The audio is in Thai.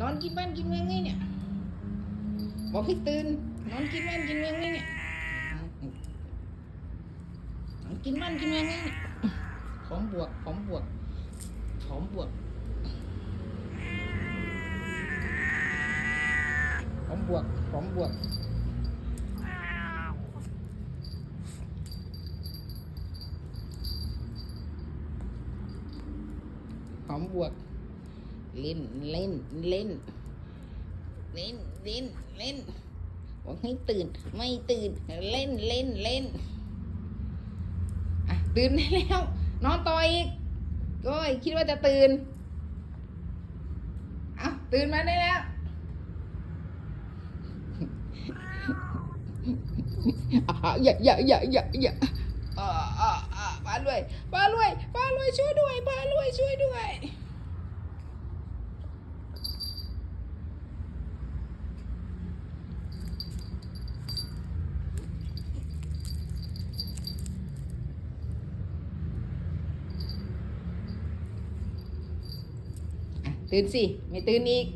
นอนกินบ้านกินเมืองไงเนี่ย บอกให้ตื่น นอนกินบ้านกินเมืองไงเนี่ยกินบ้านกินเมืองไงเนี่ยพร้อมบวกพร้อมบวกพร้อมบวกพร้อมบวกพร้อมบวกพร้อมบวก เล่นเล่นเล่น เล่นเล่นเล่นบอกให้ตื่น ไม่ตื่น เล่นเล่นเล่นอะตื่นได้แล้ว นอนต่ออีกก็คิดว่าจะตื่นเอาตื่นมาได้แล้วอย่าอย่าอย่าอย่าอย่าอ่าอ่าอ่าป้ารวยป้ารวยป้ารวยช่วยด้วยป้ารวยช่วยด้วย อะ ตื่นสิ ไม่ตื่นอีก